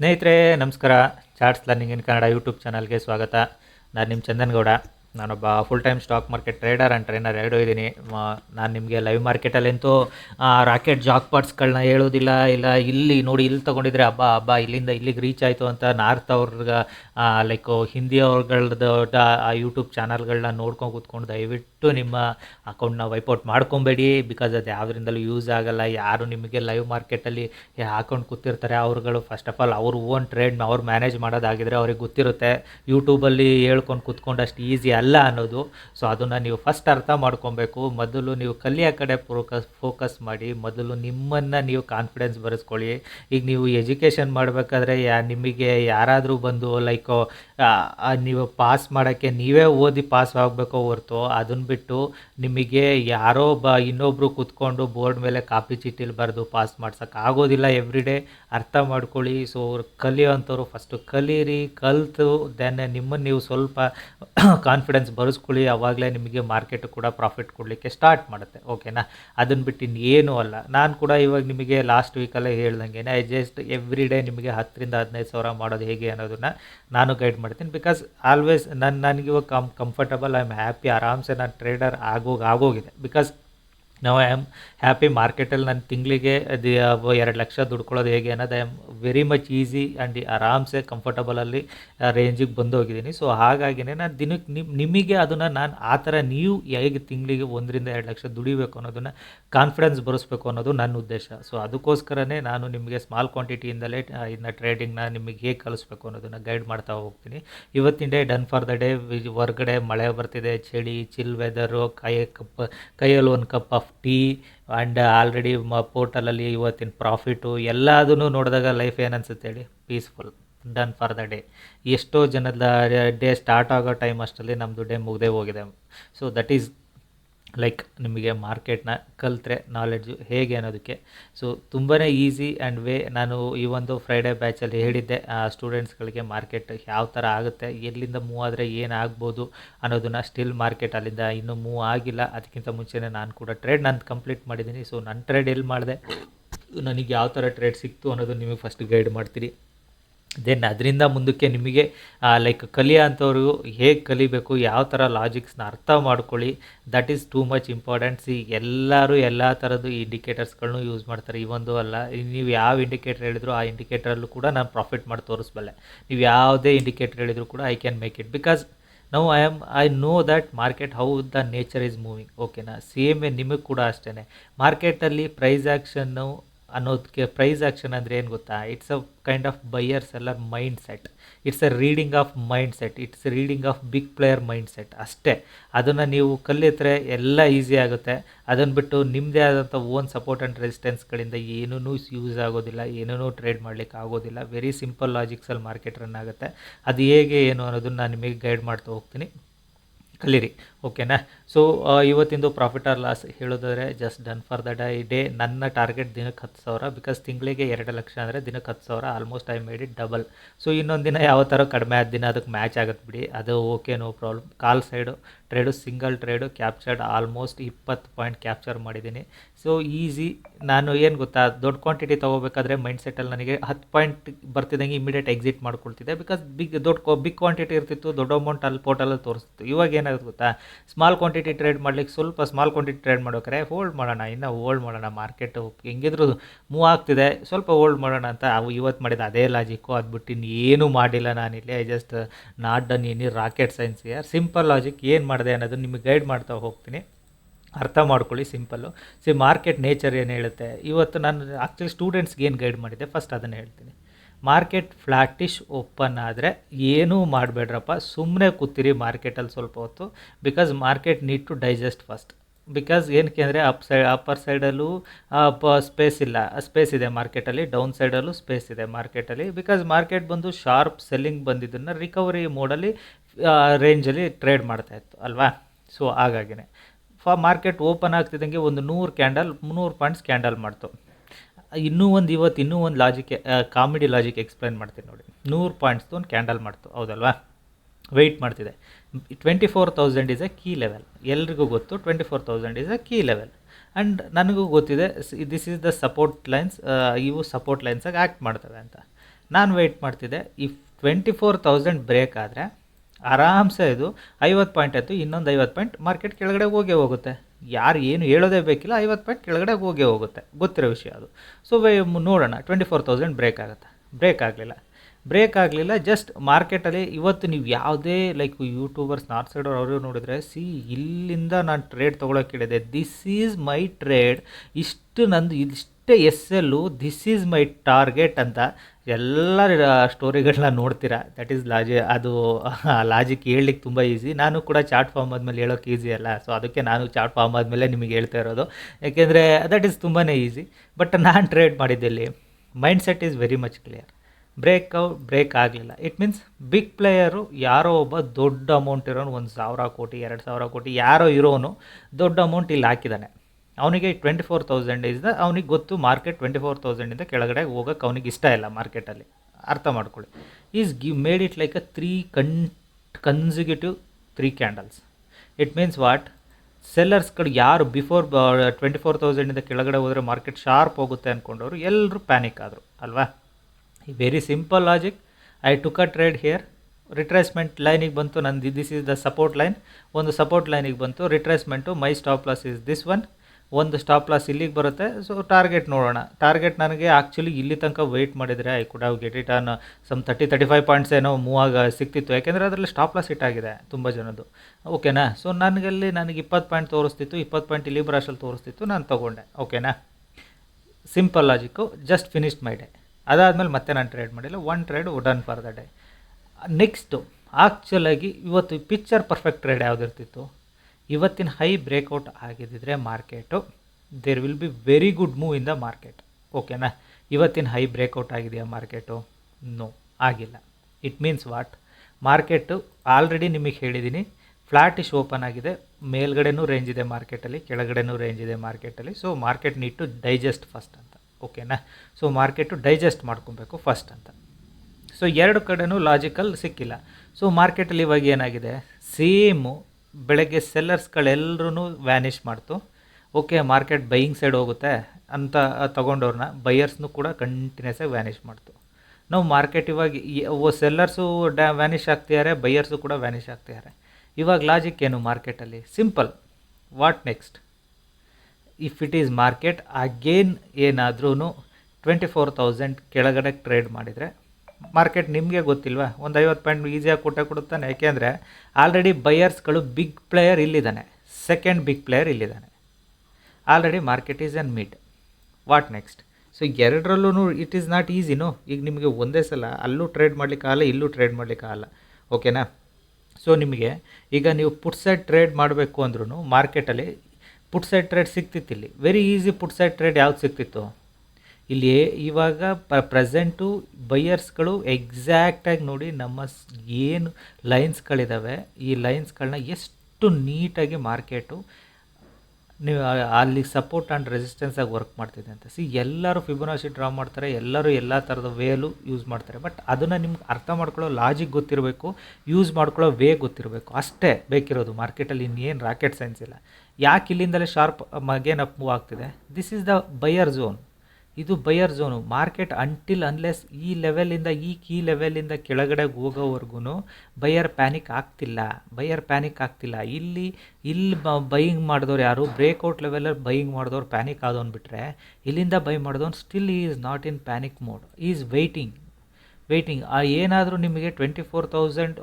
ಸ್ನೇಹಿತರೆ, ನಮಸ್ಕಾರ. Charts learning in Kannada YouTube ಚಾನಲ್ಗೆ ಸ್ವಾಗತ. ನಾನು ನಿಮ್ಮ ಚಂದನ್ಗೌಡ. ನಾನೊಬ್ಬ full time stock market trader and trainer ಎರಡೂ ಇದ್ದೀನಿ. ನಾನು ನಿಮಗೆ ಲೈವ್ ಮಾರ್ಕೆಟಲ್ಲಂತೂ ರಾಕೆಟ್ ಜಾಕ್ ಪಾಟ್ಸ್ಗಳನ್ನ ಹೇಳೋದಿಲ್ಲ ಇಲ್ಲ, ಇಲ್ಲಿ ನೋಡಿ, ಇಲ್ಲಿ ತೊಗೊಂಡಿದ್ರೆ ಹಬ್ಬ ಹಬ್ಬ, ಇಲ್ಲಿಂದ ಇಲ್ಲಿಗೆ ರೀಚ್ ಆಯಿತು ಅಂತ ನಾರ್ತ್ ಅವ್ರಿಗೆ ಲೈಕ್ ಹಿಂದಿ ಆ ಯೂಟ್ಯೂಬ್ ಚಾನಲ್ಗಳನ್ನ ನೋಡ್ಕೊಂಡು ಕೂತ್ಕೊಂಡು ದಯವಿಟ್ಟು ನಿಮ್ಮ ಅಕೌಂಟ್ನ ವೈಪೌಟ್ ಮಾಡ್ಕೊಬೇಡಿ ಬಿಕಾಸ್ ಅದು ಯಾವುದರಿಂದಲೂ ಯೂಸ್ ಆಗಲ್ಲ. ಯಾರು ನಿಮಗೆ ಲೈವ್ ಮಾರ್ಕೆಟಲ್ಲಿ ಹಾಕೊಂಡು ಕೂತಿರ್ತಾರೆ, ಅವ್ರುಗಳು ಫಸ್ಟ್ ಆಫ್ ಆಲ್ ಅವ್ರ ಓನ್ ಟ್ರೇಡ್ ಅವ್ರು ಮ್ಯಾನೇಜ್ ಮಾಡೋದಾಗಿದ್ರೆ ಅವ್ರಿಗೆ ಗೊತ್ತಿರುತ್ತೆ. ಯೂಟ್ಯೂಬಲ್ಲಿ ಹೇಳ್ಕೊಂಡು ಕೂತ್ಕೊಂಡು ಅಷ್ಟು ಈಸಿ ಅಲ್ಲ ಅನ್ನೋದು. ಸೊ ಅದನ್ನು ನೀವು ಫಸ್ಟ್ ಅರ್ಥ ಮಾಡ್ಕೊಬೇಕು. ಮೊದಲು ನೀವು ಕಲಿಯ ಕಡೆ ಫೋಕಸ್ ಫೋಕಸ್ ಮಾಡಿ, ಮೊದಲು ನಿಮ್ಮನ್ನು ನೀವು ಕಾನ್ಫಿಡೆನ್ಸ್ ಬರೆಸ್ಕೊಳ್ಳಿ. ಈಗ ನೀವು ಎಜುಕೇಷನ್ ಮಾಡಬೇಕಾದ್ರೆ ಯಾ, ನಿಮಗೆ ಯಾರಾದರೂ ಬಂದು ಲೈಕ್ ನೀವು ಪಾಸ್ ಮಾಡೋಕ್ಕೆ ನೀವೇ ಓದಿ ಪಾಸ್ ಆಗಬೇಕೋ ಹೊರ್ತು ಅದನ್ನು ಬಿಟ್ಟು ನಿಮಗೆ ಯಾರೋ ಬ ಇನ್ನೊಬ್ಬರು ಕೂತ್ಕೊಂಡು ಬೋರ್ಡ್ ಮೇಲೆ ಕಾಪಿ ಚೀಟಿಲಿ ಬರೆದು ಪಾಸ್ ಮಾಡ್ಸೋಕ್ಕಾಗೋದಿಲ್ಲ ಎವ್ರಿ ಡೇ ಅರ್ಥ ಮಾಡ್ಕೊಳ್ಳಿ. ಸೊ ಕಲಿಯೋವಂಥವ್ರು ಫಸ್ಟು ಕಲೀರಿ, ಕಲಿತು ದೆನ್ ನಿಮ್ಮನ್ನು ನೀವು ಸ್ವಲ್ಪ ಕಾನ್ಫಿಡೆನ್ಸ್ ಬರೆಸ್ಕೊಳ್ಳಿ ಆವಾಗಲೇ ನಿಮಗೆ ಮಾರ್ಕೆಟ್ ಕೂಡ ಪ್ರಾಫಿಟ್ ಕೊಡಲಿಕ್ಕೆ ಸ್ಟಾರ್ಟ್ ಮಾಡುತ್ತೆ. ಓಕೆನಾ ಅದನ್ನು ಬಿಟ್ಟು ಇನ್ನೇನೂ ಅಲ್ಲ. ನಾನು ಕೂಡ ಇವಾಗ ನಿಮಗೆ ಲಾಸ್ಟ್ ವೀಕಲ್ಲೇ ಹೇಳ್ದಂಗೆ ಐ ಜಸ್ಟ್ ಎವ್ರಿ ಡೇ ನಿಮಗೆ ಹತ್ತರಿಂದ ಹದಿನೈದು ಸಾವಿರ ಮಾಡೋದು ಹೇಗೆ ಅನ್ನೋದನ್ನು ನಾನು ಗೈಡ್ ಮಾಡ್ತೀನಿ. ಬಿಕಾಸ್ ಆಲ್ವೇಸ್ ನನ್ನ ನನಗಿವಾಗ come comfortable I am happy ಆರಾಮ್ಸೆ, ನಾನು ಟ್ರೇಡರ್ ಆಗೋಗಿ, ಆಗೋಗಿದೆ. ಬಿಕಾಸ್ ನಾವು ಐ ಆಮ್ ಹ್ಯಾಪಿ ಮಾರ್ಕೆಟಲ್ಲಿ ನನ್ನ ತಿಂಗಳಿಗೆ ಅದು ಎರಡು ಲಕ್ಷ ದುಡ್ಕೊಳ್ಳೋದು ಹೇಗೆ ಅನ್ನೋದು I am very much easy and ಆರಾಮ್ಸೆ ಕಂಫರ್ಟಬಲಲ್ಲಿ ರೇಂಜಿಗೆ ಬಂದೋಗಿದ್ದೀನಿ. ಸೊ ಹಾಗಾಗಿನೇ ನಾನು ದಿನಕ್ಕೆ ನಿಮ್ಮ ನಿಮಗೆ ಅದನ್ನು ನಾನು ಆ ಥರ ನೀವು ಹೇಗೆ ತಿಂಗಳಿಗೆ ಒಂದರಿಂದ ಎರಡು ಲಕ್ಷ ದುಡಿಬೇಕು ಅನ್ನೋದನ್ನು ಕಾನ್ಫಿಡೆನ್ಸ್ ಬರೆಸ್ಬೇಕು ಅನ್ನೋದು ನನ್ನ ಉದ್ದೇಶ. ಸೊ ಅದಕ್ಕೋಸ್ಕರನೇ ನಾನು ನಿಮಗೆ ಸ್ಮಾಲ್ ಕ್ವಾಂಟಿಟಿಯಿಂದಲೇ ಇದನ್ನ ಟ್ರೇಡಿಂಗ್ನ ನಿಮಗೆ ಹೇಗೆ ಕಲಿಸ್ಬೇಕು ಅನ್ನೋದನ್ನು ಗೈಡ್ ಮಾಡ್ತಾ ಹೋಗ್ತೀನಿ. ಇವತ್ತಿನ day done for the day ಹೊರಗಡೆ ಮಳೆ ಬರ್ತಿದೆ, ಚಳಿ ಚಿಲ್ ವೆದರು ಕೈ, ಕಪ್, ಕೈಯಲ್ಲಿ ಒಂದು cup of tea and already ಮ ಪೋರ್ಟಲಲ್ಲಿ ಇವತ್ತಿನ ಪ್ರಾಫಿಟು ಎಲ್ಲದನ್ನು ನೋಡಿದಾಗ ಲೈಫ್ ಏನನ್ಸುತ್ತೆ ಹೇಳಿ? Peaceful done for the day ಎಷ್ಟೋ ಜನದ ಡೇ ಸ್ಟಾರ್ಟ್ ಆಗೋ ಟೈಮ್ ಅಷ್ಟರಲ್ಲಿ ನಮ್ಮದು ಡೇ ಮುಗ್ದೇ ಹೋಗಿದೆ. ಸೊ ದಟ್ ಈಸ್ ಲೈಕ್ ನಿಮಗೆ ಮಾರ್ಕೆಟ್ನ ಕಲಿತ್ರೆ ನಾಲೆಡ್ಜು ಹೇಗೆ ಅನ್ನೋದಕ್ಕೆ. ಸೊ ತುಂಬಾ ಈಸಿ ಆ್ಯಂಡ್ ವೇ ನಾನು ಈ ಒಂದು ಫ್ರೈಡೇ ಬ್ಯಾಚಲ್ಲಿ ಹೇಳಿದ್ದೆ ಸ್ಟೂಡೆಂಟ್ಸ್ಗಳಿಗೆ ಮಾರ್ಕೆಟ್ ಯಾವ ಥರ ಆಗುತ್ತೆ, ಎಲ್ಲಿಂದ ಮೂವ್ ಆದರೆ ಏನಾಗ್ಬೋದು ಅನ್ನೋದನ್ನು ಸ್ಟಿಲ್ ಮಾರ್ಕೆಟ್ ಅಲ್ಲಿಂದ ಇನ್ನೂ ಮೂವ್ ಆಗಿಲ್ಲ. ಅದಕ್ಕಿಂತ ಮುಂಚೆನೇ ನಾನು ಕೂಡ ಟ್ರೇಡ್ ನಾನು ಕಂಪ್ಲೀಟ್ ಮಾಡಿದ್ದೀನಿ. ಸೊ ನನ್ನ ಟ್ರೇಡ್ ಎಲ್ಲಿ ಮಾಡಿದೆ, ನನಗೆ ಯಾವ ಥರ ಟ್ರೇಡ್ ಸಿಕ್ತು ಅನ್ನೋದು ನಿಮಗೆ ಫಸ್ಟ್ ಗೈಡ್ ಮಾಡ್ತೀರಿ ದೆನ್ ಅದರಿಂದ ಮುಂದಕ್ಕೆ ನಿಮಗೆ ಲೈಕ್ ಕಲಿಯೋ ಅಂಥವ್ರು ಹೇಗೆ ಕಲಿಬೇಕು, ಯಾವ ಥರ ಲಾಜಿಕ್ಸ್ನ ಅರ್ಥ ಮಾಡ್ಕೊಳ್ಳಿ. That is too much importants ಈ ಎಲ್ಲರೂ ಎಲ್ಲ ಥರದ್ದು ಇಂಡಿಕೇಟರ್ಸ್ಗಳನ್ನೂ ಯೂಸ್ ಮಾಡ್ತಾರೆ. ಇವೊಂದು ಅಲ್ಲ, ನೀವು ಯಾವ ಇಂಡಿಕೇಟರ್ ಹೇಳಿದ್ರು ಆ ಇಂಡಿಕೇಟರಲ್ಲೂ ಕೂಡ ನಾನು ಪ್ರಾಫಿಟ್ ಮಾಡಿ ತೋರಿಸ್ಬಲ್ಲೆ. ನೀವು ಯಾವುದೇ ಇಂಡಿಕೇಟರ್ ಹೇಳಿದ್ರು ಕೂಡ I can make it because now I am I know that market how the nature is moving ಓಕೆನಾ ಸೇಮ್ ನಿಮಗೆ ಕೂಡ ಅಷ್ಟೇ ಮಾರ್ಕೆಟಲ್ಲಿ ಪ್ರೈಸ್ ಆ್ಯಕ್ಷನ್ನು ಅನ್ನೋದಕ್ಕೆ ಪ್ರೈಸ್ ಆ್ಯಕ್ಷನ್ ಅಂದರೆ ಏನು ಗೊತ್ತಾ? It's a kind of buyer seller mind set it's a reading of mind set it's reading of big player mind set ಅಷ್ಟೇ. ಅದನ್ನು ನೀವು ಕಲಿತರೆ ಎಲ್ಲ ಈಸಿ ಆಗುತ್ತೆ. ಅದನ್ನು ಬಿಟ್ಟು ನಿಮ್ಮದೇ ಆದಂಥ ಓನ್ ಸಪೋರ್ಟ್ ಆ್ಯಂಡ್ ರೆಸಿಸ್ಟೆನ್ಸ್ಗಳಿಂದ ಏನೂ ಯೂಸ್ ಆಗೋದಿಲ್ಲ ಏನೂ ಟ್ರೇಡ್ ಮಾಡಲಿಕ್ಕೆ ಆಗೋದಿಲ್ಲ. ವೆರಿ ಸಿಂಪಲ್ ಲಾಜಿಕ್ಸಲ್ಲಿ ಮಾರ್ಕೆಟ್ ರನ್ ಆಗುತ್ತೆ. ಅದು ಹೇಗೆ, ಏನು ಅನ್ನೋದನ್ನು ನಾನು ನಿಮಗೆ ಗೈಡ್ ಮಾಡ್ತಾ ಹೋಗ್ತೀನಿ. ಕಲೀರಿ. ಓಕೆನಾ? ಸೊ ಇವತ್ತಿಂದು ಪ್ರಾಫಿಟ್ ಆರ್ ಲಾಸ್ ಹೇಳೋದಾದರೆ just done for the day day day target ದಿನಕ್ಕೆ ಹತ್ತು ಸಾವಿರ ಬಿಕಾಸ್ ತಿಂಗಳಿಗೆ ಎರಡು ಲಕ್ಷ ಅಂದರೆ ದಿನಕ್ಕೆ ಹತ್ತು ಸಾವಿರ almost I made it double so ಇನ್ನೊಂದು ದಿನ ಯಾವ ಥರ ಕಡಿಮೆ ಆದ ದಿನ ಅದಕ್ಕೆ ಮ್ಯಾಚ್ ಆಗುತ್ತೆ ಬಿಡಿ. ಅದು okay no problem call side trade single trade captured almost ಇಪ್ಪತ್ತು ಪಾಯಿಂಟ್ ಕ್ಯಾಪ್ಚರ್ ಮಾಡಿದ್ದೀನಿ. ಸೊ ಈಸಿ ನಾನು ಏನು ಗೊತ್ತಾ? ದೊಡ್ಡ ಕ್ವಾಂಟಿಟಿ ತೊಗೋಬೇಕಾದ್ರೆ ಮೈಂಡ್ ಸೆಟ್ಟಲ್ಲಿ ನನಗೆ ಹತ್ತು ಪಾಯಿಂಟ್ ಬರ್ತಿದ್ದಂಗೆ ಇಮಿಡಿಯೇಟ್ ಎಕ್ಸಿಟ್ ಮಾಡ್ಕೊಳ್ತಿದ್ದೆ ಬಿಕಾಸ್ ಬಿಗ್ ದೊಡ್ಡ ಬಿಗ್ ಕ್ವಾಂಟಿಟಿ ಇರ್ತಿತ್ತು, ದೊಡ್ಡ ಅಮೌಂಟ್ ಅಲ್ಲಿ ಪೋರ್ಟಲಲ್ಲಿ ತೋರಿಸ್ತಿತ್ತು. ಇವಾಗ ಏನಾಗುತ್ತೆ ಗೊತ್ತಾ? ಸ್ಮಾಲ್ ಕ್ವಾಂಟಿಟಿ ಟ್ರೇಡ್ ಮಾಡ್ಲಿಕ್ಕೆ ಸ್ವಲ್ಪ ಸ್ಮಾಲ್ ಕ್ವಾಂಟಿಟಿ ಟ್ರೇಡ್ ಮಾಡೋಕ್ರೆ ಹೋಲ್ಡ್ ಮಾಡೋಣ, ಇನ್ನೂ ಹೋಲ್ಡ್ ಮಾಡೋಣ ಮಾರ್ಕೆಟು ಹೆಂಗಿದ್ರು ಮೂವ್ ಆಗ್ತಿದೆ, ಸ್ವಲ್ಪ ಹೋಲ್ಡ್ ಮಾಡೋಣ ಅಂತ ಅವು ಇವತ್ತು ಮಾಡಿದ ಅದೇ ಲಾಜಿಕ್ಕು ಅದು ಬಿಟ್ಟು ಇನ್ನೇನು ಮಾಡಿಲ್ಲ ನಾನಿಲ್ಲಿ I just not done any rocket science here simple logic ಏನು ಮಾಡಿದೆ ಅನ್ನೋದು ನಿಮಗೆ ಗೈಡ್ ಮಾಡ್ತಾ ಹೋಗ್ತೀನಿ. ಅರ್ಥ ಮಾಡ್ಕೊಳ್ಳಿ ಸಿಂಪಲ್ಲು ಸಿ ಮಾರ್ಕೆಟ್ ನೇಚರ್ ಏನು ಹೇಳುತ್ತೆ? ಇವತ್ತು ನಾನು ಆ್ಯಕ್ಚುಲಿ ಸ್ಟೂಡೆಂಟ್ಸ್ಗೆ ಏನು ಗೈಡ್ ಮಾಡಿದೆ ಫಸ್ಟ್ ಅದನ್ನು ಹೇಳ್ತೀನಿ. ಮಾರ್ಕೆಟ್ ಫ್ಲ್ಯಾಟಿಶ್ ಓಪನ್ ಆದರೆ ಏನೂ ಮಾಡಬೇಡ್ರಪ್ಪ. ಸುಮ್ಮನೆ ಕೂತಿರಿ ಮಾರ್ಕೆಟಲ್ಲಿ ಸ್ವಲ್ಪ ಹೊತ್ತು. Because market need to digest first. Because ಏನಕ್ಕೆ ಅಂದರೆ ಅಪ್ ಸೈಡ್ ಅಪ್ಪರ್ ಸೈಡಲ್ಲೂ ಸ್ಪೇಸ್ ಇಲ್ಲ. ಸ್ಪೇಸ್ ಇದೆ ಮಾರ್ಕೆಟಲ್ಲಿ. ಡೌನ್ ಸೈಡಲ್ಲೂ ಸ್ಪೇಸ್ ಇದೆ ಮಾರ್ಕೆಟಲ್ಲಿ. ಬಿಕಾಸ್ ಮಾರ್ಕೆಟ್ ಬಂದು ಶಾರ್ಪ್ ಸೆಲ್ಲಿಂಗ್ ಬಂದಿದ್ದನ್ನು ರಿಕವರಿ ಮೋಡಲ್ಲಿ ರೇಂಜಲ್ಲಿ ಟ್ರೇಡ್ ಮಾಡ್ತಾಯಿತ್ತು ಅಲ್ವಾ? ಸೊ, ಹಾಗಾಗಿನೇ. ಫ, ಮಾರ್ಕೆಟ್ ಓಪನ್ ಆಗ್ತಿದ್ದಂಗೆ ಒಂದು ನೂರು ಕ್ಯಾಂಡಲ್ ನೂರು ಪಾಯಿಂಟ್ಸ್ ಕ್ಯಾಂಡಲ್ ಮಾಡ್ತು. ಇನ್ನೂ ಒಂದು ಇವತ್ತು ಇನ್ನೂ ಒಂದು ಲಾಜಿಕ್ ಕಾಮಿಡಿ ಲಾಜಿಕ್ ಎಕ್ಸ್ಪ್ಲೈನ್ ಮಾಡ್ತೀನಿ ನೋಡಿ. ನೂರು ಪಾಯಿಂಟ್ಸ್ದು ಒಂದು ಕ್ಯಾಂಡಲ್ ಮಾಡ್ತು. ಹೌದಲ್ವಾ? ವೆಯ್ಟ್ ಮಾಡ್ತಿದೆ. Twenty four thousand is a key level ಎಲ್ರಿಗೂ ಗೊತ್ತು twenty four thousand is a key level and ನನಗೂ ಗೊತ್ತಿದೆ this is the support lines ಇವು ಸಪೋರ್ಟ್ ಲೈನ್ಸಾಗಿ ಆ್ಯಕ್ಟ್ ಮಾಡ್ತವೆ ಅಂತ. ನಾನು ವೆಯ್ಟ್ ಮಾಡ್ತಿದ್ದೆ if twenty four thousand break ಆದರೆ, ಆರಾಮ್ಸೆ ಇದು ಐವತ್ತು ಪಾಯಿಂಟ್ ಆಯಿತು, ಇನ್ನೊಂದು ಐವತ್ತು ಪಾಯಿಂಟ್ ಮಾರ್ಕೆಟ್ ಕೆಳಗಡೆ ಹೋಗೇ ಹೋಗುತ್ತೆ. ಯಾರು ಏನು ಹೇಳೋದೇ ಬೇಕಿಲ್ಲ, ಐವತ್ತು ಪಾಯಿಂಟ್ ಕೆಳಗಡೆ ಹೋಗೇ ಹೋಗುತ್ತೆ. ಗೊತ್ತಿರೋ ವಿಷಯ ಅದು. ಸೊ ವೇ ನೋಡೋಣ ಟ್ವೆಂಟಿ ಫೋರ್ ತೌಸಂಡ್ ಬ್ರೇಕ್ ಆಗುತ್ತೆ. ಬ್ರೇಕ್ ಆಗಲಿಲ್ಲ. ಬ್ರೇಕ್ ಆಗಲಿಲ್ಲ ಜಸ್ಟ್ ಮಾರ್ಕೆಟಲ್ಲಿ ಇವತ್ತು ನೀವು ಯಾವುದೇ ಲೈಕ್ ಯೂಟ್ಯೂಬರ್ಸ್ ನಾರ್ತ್ ಸೈಡ್ ಅವರು ನೋಡಿದರೆ ಸಿ ಇಲ್ಲಿಂದ ನಾನು ಟ್ರೇಡ್ ತೊಗೊಳಕ್ಕೆ ಹೇಳಿದೆ. ದಿಸ್ ಈಸ್ ಮೈ ಟ್ರೇಡ್ ಇಷ್ಟು ನಂದು ಇಷ್ಟೇ ಎಸ್ ಎಲ್ಲು ದಿಸ್ ಈಸ್ ಮೈ ಟಾರ್ಗೆಟ್ ಅಂತ ಎಲ್ಲ ಸ್ಟೋರಿಗಳನ್ನ ನೋಡ್ತೀರಾ? ದಟ್ ಈಸ್ ಲಾಜಿ, ಅದು ಲಾಜಿಕ್ ಹೇಳಲಿಕ್ಕೆ ತುಂಬ ಈಸಿ ನಾನು ಕೂಡ ಚಾರ್ಟ್ ಫಾರ್ಮ್ ಆದಮೇಲೆ ಹೇಳೋಕೆ ಈಸಿ ಅಲ್ಲ ಸೊ ಅದಕ್ಕೆ ನಾನು ಚಾರ್ಟ್ ಫಾರ್ಮ್ ಆದಮೇಲೆ ನಿಮಗೆ ಹೇಳ್ತಾ ಇರೋದು. ಯಾಕೆಂದರೆ ದಟ್ ಈಸ್ ತುಂಬಾ ಈಸಿ ಬಟ್ ನಾನು trade ಮಾಡಿದ್ದಲ್ಲಿ mind set is very much clear break out break ಆಗಲಿಲ್ಲ. ಇಟ್ ಮೀನ್ಸ್ ಬಿಗ್ ಪ್ಲೇಯರು ಯಾರೋ ಒಬ್ಬ ದೊಡ್ಡ ಅಮೌಂಟ್ ಇರೋನು ಒಂದು ಸಾವಿರ ಕೋಟಿ, ಎರಡು ಸಾವಿರ ಕೋಟಿ, ಯಾರೋ ಇರೋನು ದೊಡ್ಡ ಅಮೌಂಟ್ ಇಲ್ಲಿ ಹಾಕಿದ್ದಾನೆ. ಅವನಿಗೆ twenty four thousand is the ಅವನಿಗೆ ಗೊತ್ತು ಮಾರ್ಕೆಟ್ ಟ್ವೆಂಟಿ ಫೋರ್ ತೌಸಂಡಿಂದ ಕೆಳಗಡೆ ಹೋಗೋಕ್ಕೆ ಅವನಿಗೆ ಇಷ್ಟ ಇಲ್ಲ ಮಾರ್ಕೆಟಲ್ಲಿ ಅರ್ಥ ಮಾಡ್ಕೊಳ್ಳಿ. Is give made it like a three con consecutive three candles it means what ಸೆಲ್ಲರ್ಸ್ಗಳು ಯಾರು ಬಿಫೋರ್ ಟ್ವೆಂಟಿ ಫೋರ್ ತೌಸಂಡಿಂದ ಕೆಳಗಡೆ ಹೋದರೆ ಮಾರ್ಕೆಟ್ ಶಾರ್ಪ್ ಹೋಗುತ್ತೆ ಅಂದ್ಕೊಂಡವರು ಎಲ್ಲರೂ ಪ್ಯಾನಿಕ್ ಆದರು, ಅಲ್ವಾ? Very simple logic I took a trade here retracement ಲೈನಿಗೆ ಬಂತು ನಂದು this is the support line ಒಂದು ಸಪೋರ್ಟ್ ಲೈನಿಗೆ ಬಂತು retracement my stop loss is this one ಒಂದು ಸ್ಟಾಪ್ ಲಾಸ್ ಇಲ್ಲಿಗೆ ಬರುತ್ತೆ. ಸೊ ಟಾರ್ಗೆಟ್ ನೋಡೋಣ. ಟಾರ್ಗೆಟ್ ನನಗೆ ಆ್ಯಕ್ಚುಲಿ ಇಲ್ಲಿ ತನಕ ವೆಯ್ಟ್ ಮಾಡಿದರೆ I could have get it on some thirty thirty five points ಏನೋ ಮೂವ್ ಆಗ ಸಿಕ್ತಿತ್ತು. ಯಾಕೆಂದರೆ ಅದರಲ್ಲಿ ಸ್ಟಾಪ್ ಲಾಸ್ ಆಗಿದೆ ತುಂಬ ಜನದ್ದು. ಓಕೆನಾ ಸೊ ನನಗಲ್ಲಿ ನನಗೆ ಇಪ್ಪತ್ತು ಪಾಯಿಂಟ್ ತೋರಿಸ್ತಿತ್ತು. ಇಪ್ಪತ್ತು ಪಾಯಿಂಟ್ ಇಲ್ಲಿ ಬ್ರಾಶಲ್ಲಿ ತೋರಿಸ್ತಿತ್ತು. ನಾನು ತೊಗೊಂಡೆ. ಓಕೆನಾ simple logic just finished my day ಅದಾದಮೇಲೆ ಮತ್ತೆ ನಾನು ಟ್ರೇಡ್ ಮಾಡಿಲ್ಲ. One trade done for the day next ಆ್ಯಕ್ಚುಲಾಗಿ ಇವತ್ತು ಪಿಕ್ಚರ್ ಪರ್ಫೆಕ್ಟ್ ಟ್ರೇಡ್ ಯಾವುದಿರ್ತಿತ್ತು? ಇವತ್ತಿನ high breakout ಆಗಿದ್ದಿದ್ರೆ market. There will be very good move in the market ಓಕೆನಾ ಇವತ್ತಿನ ಹೈ ಬ್ರೇಕ್ಔಟ್ ಆಗಿದೆಯಾ ಮಾರ್ಕೆಟು? ನೋ ಆಗಿಲ್ಲ. It means what market already ನಿಮಗೆ ಹೇಳಿದ್ದೀನಿ ಫ್ಲ್ಯಾಟಿಶ್ open ಆಗಿದೆ. ಮೇಲ್ಗಡೆನೂ ರೇಂಜ್ ಇದೆ ಮಾರ್ಕೆಟಲ್ಲಿ, ಕೆಳಗಡೆನೂ ರೇಂಜ್ ಇದೆ ಮಾರ್ಕೆಟಲ್ಲಿ. So market need to digest first ಅಂತ. ಓಕೆನಾ ಸೊ ಮಾರ್ಕೆಟು ಡೈಜೆಸ್ಟ್ ಮಾಡ್ಕೊಬೇಕು ಫಸ್ಟ್ ಅಂತ. ಸೊ ಎರಡು ಕಡೆನೂ ಲಾಜಿಕಲ್ ಸಿಕ್ಕಿಲ್ಲ. ಸೊ ಮಾರ್ಕೆಟಲ್ಲಿ ಇವಾಗ ಏನಾಗಿದೆ? ಸೇಮು ಬೆಳಗ್ಗೆ ಸೆಲ್ಲರ್ಸ್ಗಳೆಲ್ಲರೂ ವ್ಯಾನಿಷ್ ಮಾಡ್ತು. ಓಕೆ ಮಾರ್ಕೆಟ್ ಬೈಯಿಂಗ್ ಸೈಡ್ ಹೋಗುತ್ತೆ ಅಂತ ತೊಗೊಂಡವ್ರನ್ನ ಬೈಯರ್ಸ್ನು ಕೂಡ ಕಂಟಿನ್ಯೂಸ್ ಆಗಿ ವ್ಯಾನಿಷ್ ಮಾಡ್ತು. ನಾವು ಮಾರ್ಕೆಟ್ ಇವಾಗ ಸೆಲ್ಲರ್ಸು ಡ್ಯಾ ವ್ಯಾನಿಷ್ ಆಗ್ತಿದ್ದಾರೆ ಬೈಯರ್ಸು ಕೂಡ ವ್ಯಾನಿಷ್ ಆಗ್ತಿದ್ದಾರೆ ಇವಾಗ ಲಾಜಿಕ್ ಏನು ಮಾರ್ಕೆಟಲ್ಲಿ simple what next if it is market again ಏನಾದ್ರೂ ಟ್ವೆಂಟಿ ಫೋರ್ ತೌಸಂಡ್ ಕೆಳಗಡೆ ಟ್ರೇಡ್ ಮಾಡಿದರೆ ಮಾರ್ಕೆಟ್ ನಿಮಗೆ ಗೊತ್ತಿಲ್ವಾ? ಒಂದು ಐವತ್ತು ಪಾಯಿಂಟ್ ಈಸಿಯಾಗಿ ಕೊಟ್ಟೆ ಕೊಡುತ್ತಾನೆ. ಯಾಕೆಂದರೆ ಆಲ್ರೆಡಿ ಬಯರ್ಸ್ಗಳು ಬಿಗ್ ಪ್ಲೇಯರ್ ಇಲ್ಲಿದ್ದಾನೆ. Second big player ಇಲ್ಲಿದ್ದಾನೆ. Already market is in mid what next so ಎರಡರಲ್ಲೂ ಇಟ್ ಈಸ್ ನಾಟ್ ಈಸಿನೋ ಈಗ ನಿಮಗೆ ಒಂದೇ ಸಲ ಅಲ್ಲೂ ಟ್ರೇಡ್ ಮಾಡಲಿಕ್ಕಾಗಲ್ಲ ಇಲ್ಲೂ ಟ್ರೇಡ್ ಮಾಡಲಿಕ್ಕಾಗಲ್ಲ ಓಕೆನಾ ಸೊ ನಿಮಗೆ ಈಗ ನೀವು ಪುಟ್ ಸೈಡ್ ಟ್ರೇಡ್ ಮಾಡಬೇಕು ಅಂದ್ರೂ ಮಾರ್ಕೆಟಲ್ಲಿ ಪುಟ್ ಸೈಡ್ ಟ್ರೇಡ್ ಸಿಕ್ತಿತ್ತು ಇಲ್ಲಿ. Very easy put side trade ಯಾವ್ದು ಸಿಕ್ತಿತ್ತು ಇಲ್ಲಿ ಇವಾಗ ಪ ಪ್ರೆಸೆಂಟು ಬೈಯರ್ಸ್ಗಳು ಎಕ್ಸಾಕ್ಟಾಗಿ ನೋಡಿ ನಮ್ಮ ಏನು ಲೈನ್ಸ್ಗಳಿದ್ದಾವೆ ಈ ಲೈನ್ಸ್ಗಳನ್ನ ಎಷ್ಟು ನೀಟಾಗಿ ಮಾರ್ಕೆಟು ನೀವು ಅಲ್ಲಿ ಸಪೋರ್ಟ್ ಆ್ಯಂಡ್ ರೆಸಿಸ್ಟೆನ್ಸಾಗಿ ವರ್ಕ್ ಮಾಡ್ತಿದೆ ಅಂತ. ಸಿ ಎಲ್ಲರೂ ಫಿಬೋನಾಸಿ ಡ್ರಾ ಮಾಡ್ತಾರೆ, ಎಲ್ಲರೂ ಎಲ್ಲ ಥರದ ವೇಲು ಯೂಸ್ ಮಾಡ್ತಾರೆ. ಬಟ್ ಅದನ್ನು ನಿಮ್ಗೆ ಅರ್ಥ ಮಾಡ್ಕೊಳ್ಳೋ ಲಾಜಿಕ್ ಗೊತ್ತಿರಬೇಕು, ಯೂಸ್ ಮಾಡ್ಕೊಳ್ಳೋ ವೇ ಗೊತ್ತಿರಬೇಕು. ಅಷ್ಟೇ ಬೇಕಿರೋದು, ಮಾರ್ಕೆಟಲ್ಲಿ ಇನ್ನೇನು ರಾಕೆಟ್ ಸೈನ್ಸ್ ಇಲ್ಲ. ಯಾಕೆ ಇಲ್ಲಿಂದಲೇ ಶಾರ್ಪ್ ಮಗೇನ್ ಅಪ್ ಮೂವ್ ಆಗ್ತಿದೆ? This is the buyer zone ಇದು buyer zone. Market until unless ಈ ಲೆವೆಲಿಂದ ಈ ಕೀ ಲೆವೆಲಿಂದ ಕೆಳಗಡೆ ಹೋಗೋವರೆಗೂ ಬಯರ್ ಪ್ಯಾನಿಕ್ ಆಗ್ತಿಲ್ಲ. ಬಯರ್ ಪ್ಯಾನಿಕ್ ಆಗ್ತಿಲ್ಲ. ಇಲ್ಲಿ ಇಲ್ಲಿ ಬೈಯಿಂಗ್ ಮಾಡಿದವ್ರು ಯಾರು? ಬ್ರೇಕ್ಔಟ್ ಲೆವೆಲಲ್ಲಿ ಬೈಯಿಂಗ್ ಮಾಡಿದವ್ರು ಪ್ಯಾನಿಕ್ ಆದವನು ಬಿಟ್ಟರೆ ಇಲ್ಲಿಂದ ಬೈ ಮಾಡಿದವನು still is not in panic mode is waiting waiting ಏನಾದರೂ ನಿಮಗೆ twenty four thousand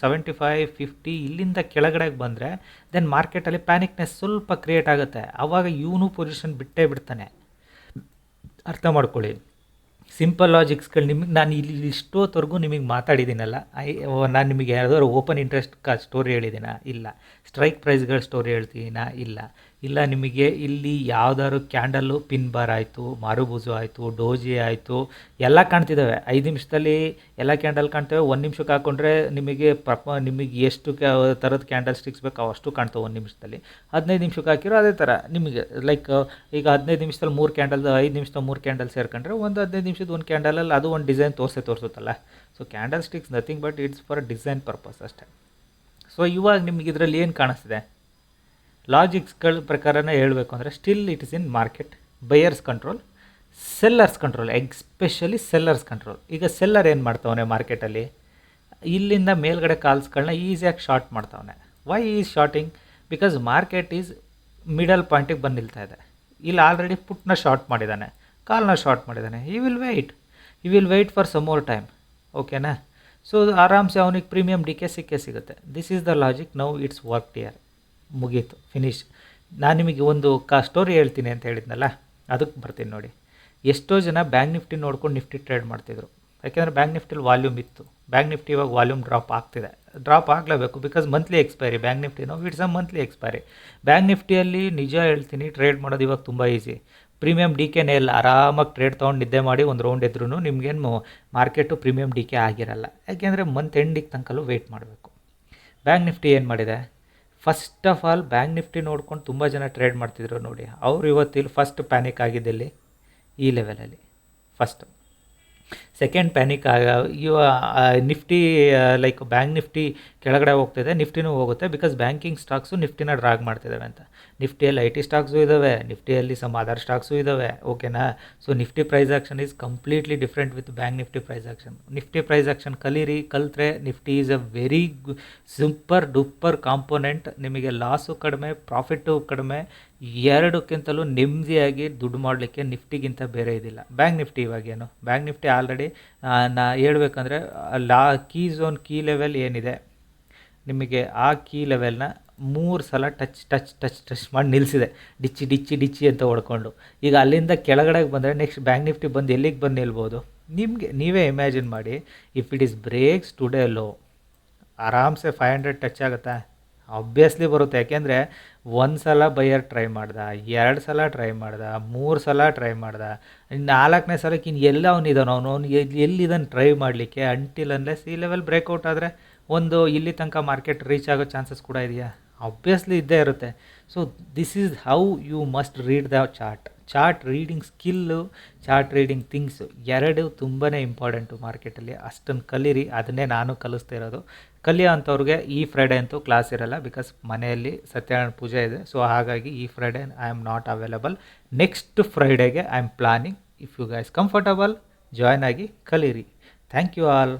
seventy five fifty ಇಲ್ಲಿಂದ ಕೆಳಗಡೆಗೆ ಬಂದರೆ ದೆನ್ ಮಾರ್ಕೆಟಲ್ಲಿ ಪ್ಯಾನಿಕ್ನೆಸ್ ಸ್ವಲ್ಪ ಕ್ರಿಯೇಟ್ ಆಗುತ್ತೆ. ಆವಾಗ ಇವನು ಪೊಸಿಷನ್ ಬಿಟ್ಟೇ ಬಿಡ್ತಾನೆ. ಅರ್ಥ ಮಾಡ್ಕೊಳ್ಳಿ. ಸಿಂಪಲ್ ಲಾಜಿಕ್ಸ್ಗಳು ನಿಮಗೆ, ನಾನು ಇಲ್ಲಿ ಇಷ್ಟೋತ್ವರೆಗೂ ನಿಮಗೆ ಮಾತಾಡಿದ್ದೀನಲ್ಲ. ಐ ನಾನು ನಿಮಗೆ ಯಾವ್ದಾದ್ರು ಓಪನ್ ಇಂಟ್ರೆಸ್ಟ್ ಕಾ ಸ್ಟೋರಿ ಹೇಳಿದ್ದೀನಾ? ಇಲ್ಲ. ಸ್ಟ್ರೈಕ್ ಪ್ರೈಸ್ಗಳ ಸ್ಟೋರಿ ಹೇಳ್ತೀನಾ? ಇಲ್ಲ. ಇಲ್ಲ ನಿಮಗೆ ಇಲ್ಲಿ ಯಾವ್ದಾದ್ರು ಕ್ಯಾಂಡಲ್ಲು ಪಿನ್ ಬಾರ್ ಆಯಿತು ಮಾರುಬೂಜು ಆಯಿತು, ಡೋಜಿ ಆಯಿತು, ಎಲ್ಲ ಕಾಣ್ತಿದ್ದಾವೆ. ಐದು ನಿಮಿಷದಲ್ಲಿ ಎಲ್ಲ ಕ್ಯಾಂಡಲ್ ಕಾಣ್ತೇವೆ. ಒಂದು ನಿಮಿಷಕ್ಕೆ ಹಾಕ್ಕೊಂಡ್ರೆ ನಿಮಗೆ ಪ್ರಪ ನಿಮಗೆ ಎಷ್ಟು ಥರದ ಕ್ಯಾಂಡಲ್ ಸ್ಟಿಕ್ಸ್ ಬೇಕು ಅಷ್ಟು ಕಾಣ್ತವೆ ಒಂದು ನಿಮಿಷದಲ್ಲಿ. ಹದಿನೈದು ನಿಮಿಷಕ್ಕೆ ಹಾಕಿರೋ ಅದೇ ಥರ. ನಿಮಗೆ, ಲೈಕ್, ಈಗ ಹದಿನೈದು ನಿಮಿಷದಲ್ಲಿ ಮೂರು ಕ್ಯಾಂಡಲ್, ಐದು ನಿಮಿಷದ ಮೂರು ಕ್ಯಾಂಡಲ್ ಸೇರ್ಕೊಂಡ್ರೆ ಒಂದು ಹದಿನೈದು ನಿಮಿಷದ ಒಂದು ಕ್ಯಾಂಡಲಲ್ಲಿ ಅದು ಒಂದು ಡಿಸೈನ್ ತೋರಿಸೇ, ತೋರಿಸುತ್ತಲ್ಲ. So candle sticks nothing but it's for design purpose ಅಷ್ಟೇ. ಸೊ ಇವಾಗ ನಿಮಗೆ ಇದರಲ್ಲಿ ಏನು ಕಾಣಿಸ್ತಿದೆ? ಲಾಜಿಕ್ಸ್ಗಳ ಪ್ರಕಾರನೇ ಹೇಳಬೇಕು ಅಂದರೆ still it is in market buyers control sellers control especially sellers control ಈಗ ಸೆಲ್ಲರ್ ಏನು ಮಾಡ್ತಾವನೆ ಮಾರ್ಕೆಟಲ್ಲಿ ಇಲ್ಲಿಂದ ಮೇಲ್ಗಡೆ ಕಾಲ್ಸ್ಗಳನ್ನ ಈಸಿಯಾಗಿ short ಮಾಡ್ತಾವನೆ. Why is shorting because market is middle ಪಾಯಿಂಟಿಗೆ ಬಂದು ನಿಲ್ತಾ ಇದೆ. ಇಲ್ಲಿ ಆಲ್ರೆಡಿ ಪುಟ್ನ ಶಾರ್ಟ್ ಮಾಡಿದ್ದಾನೆ ಕಾಲ್ನ ಶಾರ್ಟ್ ಮಾಡಿದ್ದಾನೆ he will wait he will wait for some more time ಓಕೆನಾ ಸೊ ಆರಾಮ್ಸೆ ಅವನಿಗೆ ಪ್ರೀಮಿಯಮ್ ಡಿ ಕೆ ಸಿಕ್ಕೇ ಸಿಗುತ್ತೆ. This is the logic now it's work there ಮುಗೀತು ಫಿನಿಶ್ ನಾನು ನಿಮಗೆ ಒಂದು ಕಾ ಸ್ಟೋರಿ ಹೇಳ್ತೀನಿ ಅಂತ ಹೇಳಿದ್ನಲ್ಲ ಅದಕ್ಕೆ ಬರ್ತೀನಿ ನೋಡಿ. ಎಷ್ಟೋ ಜನ ಬ್ಯಾಂಕ್ ನಿಫ್ಟಿ ನೋಡ್ಕೊಂಡು ನಿಫ್ಟಿ ಟ್ರೇಡ್ ಮಾಡ್ತಿದ್ರು. ಯಾಕೆಂದರೆ ಬ್ಯಾಂಕ್ ನಿಫ್ಟಿಲಿ ವಾಲ್ಯೂಮ್ ಇತ್ತು. ಬ್ಯಾಂಕ್ ನಿಫ್ಟಿ ಇವಾಗ ವಾಲ್ಯೂಮ್ ಡ್ರಾಪ್ ಆಗ್ತಿದೆ. ಡ್ರಾಪ್ ಆಗಲೇಬೇಕು because monthly expiry bank ನಿಫ್ಟಿನೋ it's a monthly expiry bank ನಿಫ್ಟಿಯಲ್ಲಿ ನಿಜ ಹೇಳ್ತೀನಿ ಟ್ರೇಡ್ ಮಾಡೋದು ಇವಾಗ ತುಂಬ ಈಸಿ ಪ್ರೀಮಿಯಂ ಡಿ ಕೆನೇ ಇಲ್ಲ, ಆರಾಮಾಗಿ ಟ್ರೇಡ್ ತೊಗೊಂಡು ನಿದ್ದೆ ಮಾಡಿ ಒಂದು ರೌಂಡ್ ಇದ್ರೂ ನಿಮಗೇನು ಮಾರ್ಕೆಟು ಪ್ರೀಮಿಯಂ ಡಿ ಕೆ ಆಗಿರಲ್ಲ. ಯಾಕೆಂದರೆ ಮಂತ್ ಎಂಡಿಗೆ ತನಕಲ್ಲೂ ವೆಯ್ಟ್ ಮಾಡಬೇಕು. ಬ್ಯಾಂಕ್ ನಿಫ್ಟಿ ಏನು ಮಾಡಿದೆ? First of all bank Nifty ನೋಡ್ಕೊಂಡು ತುಂಬ ಜನ ಟ್ರೇಡ್ ಮಾಡ್ತಿದ್ರು ನೋಡಿ. ಅವ್ರು ಇವತ್ತಿಲ್ಲಿ ಫಸ್ಟ್ ಪ್ಯಾನಿಕ್ ಆಗಿದ್ದಲ್ಲಿ ಈ ಲೆವೆಲಲ್ಲಿ ಫಸ್ಟ್ ಸೆಕೆಂಡ್ ಪ್ಯಾನಿಕ್ ಆಗ, ಇವ ನಿಫ್ಟಿ ಲೈಕ್ ಬ್ಯಾಂಕ್ ನಿಫ್ಟಿ ಕೆಳಗಡೆ ಹೋಗ್ತಿದೆ ನಿಫ್ಟಿನೂ ಹೋಗುತ್ತೆ ಬಿಕಾಸ್ ಬ್ಯಾಂಕಿಂಗ್ ಸ್ಟಾಕ್ಸು ನಿಫ್ಟಿನ ಡ್ರಾಗ್ ಮಾಡ್ತಿದ್ದಾವೆ ಅಂತ. ನಿಫ್ಟಿಯಲ್ಲಿ ಐ ಟಿ ಸ್ಟಾಕ್ಸು ಇದ್ದಾವೆ ನಿಫ್ಟಿಯಲ್ಲಿ ಸಮ್ ಅದರ್ ಸ್ಟಾಕ್ಸು ಇದ್ದಾವೆ ಓಕೆನಾ so Nifty price action is completely different with bank Nifty price action Nifty price action ಕಲೀರಿ, ಕಲ್ತ್ರೆ Nifty is a very super duper component ನಿಮಗೆ ಲಾಸು ಕಡಿಮೆ ಪ್ರಾಫಿಟ್ಟು ಕಡಿಮೆ ಎರಡಕ್ಕಿಂತಲೂ ನೆಮ್ಮದಿಯಾಗಿ ದುಡ್ಡು ಮಾಡಲಿಕ್ಕೆ ನಿಫ್ಟಿಗಿಂತ ಬೇರೆ ಇದಿಲ್ಲ. ಬ್ಯಾಂಕ್ ನಿಫ್ಟಿ ಇವಾಗೇನು? ಬ್ಯಾಂಕ್ ನಿಫ್ಟಿ ಆಲ್ರೆಡಿ ನಾ ಹೇಳ್ಬೇಕಂದ್ರೆ ಲಾ ಕೀ ಝೋನ್ ಕೀ ಲೆವೆಲ್ ಏನಿದೆ? ನಿಮಗೆ ಆ ಕೀ ಲೆವೆಲ್ನ ಮೂರು ಸಲ ಟಚ್ ಟಚ್ ಟಚ್ ಟಚ್ ಮಾಡಿ ನಿಲ್ಲಿಸಿದೆ ಡಿಚ್ಚಿ ಡಿಚ್ಚಿ ಡಿಚ್ಚಿ ಅಂತ ಹೊಡ್ಕೊಂಡು. ಈಗ ಅಲ್ಲಿಂದ ಕೆಳಗಡೆಗೆ ಬಂದರೆ ನೆಕ್ಸ್ಟ್ ಬ್ಯಾಂಕ್ ನಿಫ್ಟಿ ಬಂದು ಎಲ್ಲಿಗೆ ಬಂದು ನಿಲ್ಬೋದು? ನಿಮಗೆ, ನೀವೇ ಇಮ್ಯಾಜಿನ್ ಮಾಡಿ, if it is breaks today low, ಆರಾಮ್ಸೆ ಫೈವ್ ಹಂಡ್ರೆಡ್ ಟಚ್ ಆಗುತ್ತಾ? ಆಬ್ವಿಯಸ್ಲಿ ಬರುತ್ತೆ. ಯಾಕೆಂದರೆ ಒಂದು ಸಲ ಬೈಯರ್ ಟ್ರೈ ಮಾಡ್ದ, ಎರಡು ಸಲ ಟ್ರೈ ಮಾಡ್ದ, ಮೂರು ಸಲ ಟ್ರೈ ಮಾಡ್ದ, ನಾಲ್ಕನೇ ಸಲಕ್ಕೆ ಇನ್ನು ಎಲ್ಲ ಅವನಿದ್ದಾನೆ ಅವನು ಅವ್ನು ಎಲ್ಲಿದ್ದಾನೆ ಟ್ರೈ ಮಾಡಲಿಕ್ಕೆ until unless C level breakout ಆದರೆ ಒಂದು ಇಲ್ಲಿ ತನಕ ಮಾರ್ಕೆಟ್ ರೀಚ್ ಆಗೋ ಚಾನ್ಸಸ್ ಕೂಡ ಇದೆಯಾ? ಆಬ್ವಿಯಸ್ಲಿ ಇದ್ದೇ ಇರುತ್ತೆ. So this is how you must read the chart chart reading skill chart reading things ಎರಡು ತುಂಬಾ ಇಂಪಾರ್ಟೆಂಟು ಮಾರ್ಕೆಟಲ್ಲಿ ಅಷ್ಟನ್ನು ಕಲೀರಿ, ಅದನ್ನೇ ನಾನು ಕಲಿಸ್ತಾ ಇರೋದು. ಕಲಿಯೋ ಅಂಥವ್ರಿಗೆ ಈ ಫ್ರೈಡೇ ಅಂತೂ ಕ್ಲಾಸ್ ಇರಲ್ಲ ಬಿಕಾಸ್ ಮನೆಯಲ್ಲಿ ಸತ್ಯನಾರಾಯಣ ಪೂಜೆ ಇದೆ. ಸೊ ಹಾಗಾಗಿ ಈ Friday I am not available next ಫ್ರೈಡೇಗೆ I am planning if you guys comfortable join ಆಗಿ ಕಲೀರಿ. Thank you all